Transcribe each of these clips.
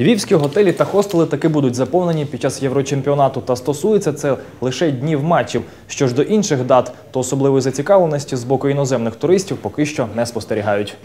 Львівські готелі та хостели таки будуть заповнені під час єврочемпіонату, та стосується це лише днів матчів. Що ж до інших дат, то особливої зацікавленості з боку іноземних туристів поки що не спостерігають.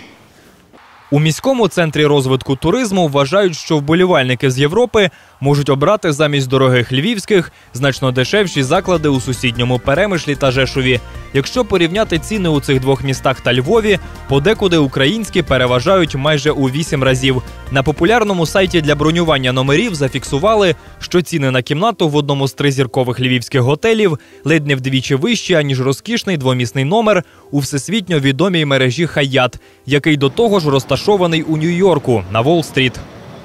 У міському центрі розвитку туризму вважають, що вболівальники з Європи можуть обрати замість дорогих львівських значно дешевші заклади у сусідньому Перемишлі та Жешові. Якщо порівняти ціни у цих двох містах та Львові, подекуди українські переважають майже у вісім разів. На популярному сайті для бронювання номерів зафіксували, що ціни на кімнату в одному з тризіркових львівських готелів ледь не вдвічі вищі, аніж розкішний двомісний номер у всесвітньо відомій мережі Хаят, який до того ж розташований у Нью-Йорку на Уолл-стріт.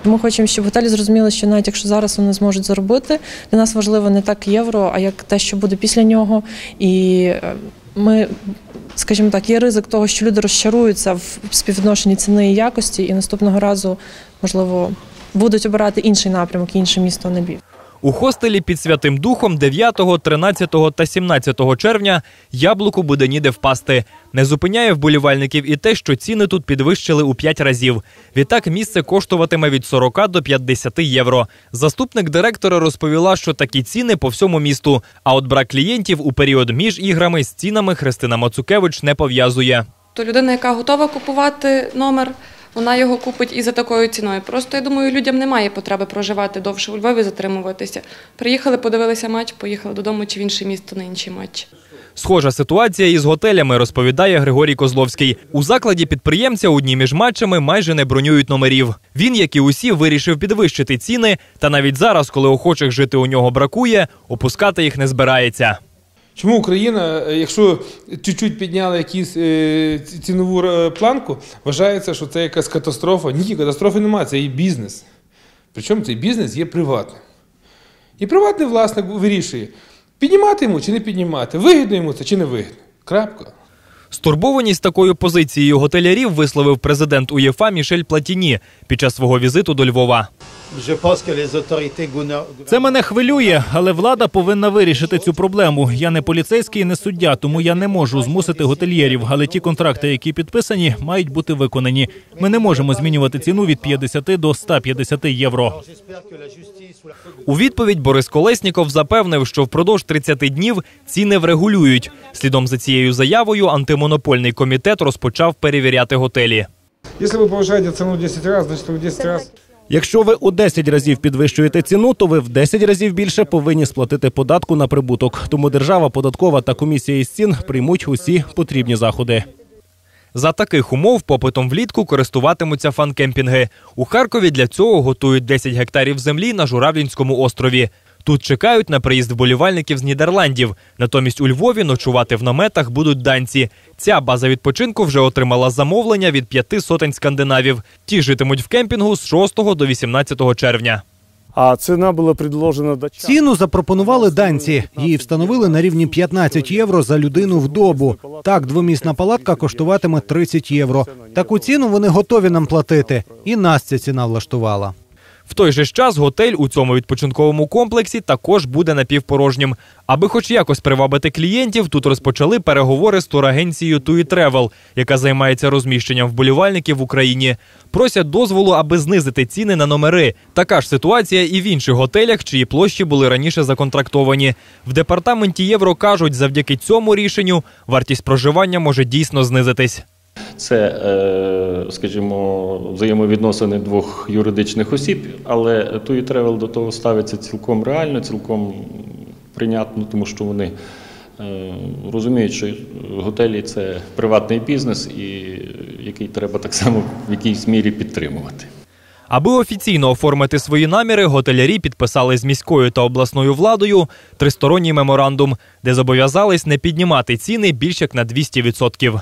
Ми хочемо, щоб готелі зрозуміли, що навіть якщо зараз вони зможуть заробити, для нас важливо не так євро, а як те, що буде після нього. І е, ми, скажімо так, є ризик того, що люди розчаруються в співвідношенні ціни і якості, і наступного разу, можливо, будуть обирати інший напрямок, інше місто на Львів. У хостелі під Святим Духом 9, 13 та 17 червня яблуку буде ніде впасти. Не зупиняє вболівальників і те, що ціни тут підвищили у 5 разів. Відтак місце коштуватиме від 40 до 50 євро. Заступник директора розповіла, що такі ціни по всьому місту. А от брак клієнтів у період між іграми з цінами Христина Мацукевич не пов'язує. То людина, яка готова купувати номер, вона його купить і за такою ціною. Просто я думаю, людям немає потреби проживати довше у Львові, затримуватися. Приїхали, подивилися матч, поїхали додому чи в інше місто на інший матч. Схожа ситуація із готелями, розповідає Григорій Козловський. У закладі підприємця у дні між матчами майже не бронюють номерів. Він, як і усі, вирішив підвищити ціни, та навіть зараз, коли охочих жити у нього бракує, опускати їх не збирається. Чому Україна, е, якщо чуть-чуть підняла якусь е, цінову е, планку, вважається, що це якась катастрофа? Ні, катастрофи немає, це і бізнес. Причому цей бізнес є приватним. І приватний власник вирішує, піднімати йому чи не піднімати, вигідно йому це чи не вигідно. Крапка. Стурбованість такою позицією готелярів висловив президент УЄФА Мішель Платіні під час свого візиту до Львова. Це мене хвилює, але влада повинна вирішити цю проблему. Я не поліцейський, і не суддя, тому я не можу змусити готельєрів. Але ті контракти, які підписані, мають бути виконані. Ми не можемо змінювати ціну від 50 до 150 євро. У відповідь Борис Колесніков запевнив, що впродовж 30 днів ціни врегулюють. Слідом за цією заявою антимонопольний комітет розпочав перевіряти готелі. Якщо ви повишаєте ціну 10 разів, значить ви 10 разів. Якщо ви у 10 разів підвищуєте ціну, то ви в 10 разів більше повинні сплатити податку на прибуток. Тому держава, податкова та комісія із цін приймуть усі потрібні заходи. За таких умов попитом влітку користуватимуться фанкемпінги. У Харкові для цього готують 10 гектарів землі на Журавлінському острові. Тут чекають на приїзд вболівальників з Нідерландів. Натомість у Львові ночувати в наметах будуть данці. Ця база відпочинку вже отримала замовлення від п'яти сотень скандинавів. Ті житимуть в кемпінгу з 6 до 18 червня. А ціна була предложена до Ціну запропонували данці. Її встановили на рівні 15 євро за людину в добу. Так, двомісна палатка коштуватиме 30 євро. Таку ціну вони готові нам платити. І нас ця ціна влаштувала. В той же ж час готель у цьому відпочинковому комплексі також буде напівпорожнім. Аби хоч якось привабити клієнтів, тут розпочали переговори з турагенцією TUI Travel, яка займається розміщенням вболівальників в Україні. Просять дозволу, аби знизити ціни на номери. Така ж ситуація і в інших готелях, чиї площі були раніше законтрактовані. В департаменті євро кажуть, завдяки цьому рішенню вартість проживання може дійсно знизитись. Це, е, скажімо, взаємовідносини двох юридичних осіб, але TUI Travel до того ставиться цілком реально, цілком прийнятно, тому що вони е, розуміють, що готелі це приватний бізнес, і який треба так само в якійсь мірі підтримувати. Аби офіційно оформити свої наміри, готелярі підписали з міською та обласною владою тристоронній меморандум, де зобов'язались не піднімати ціни більш як на 200%.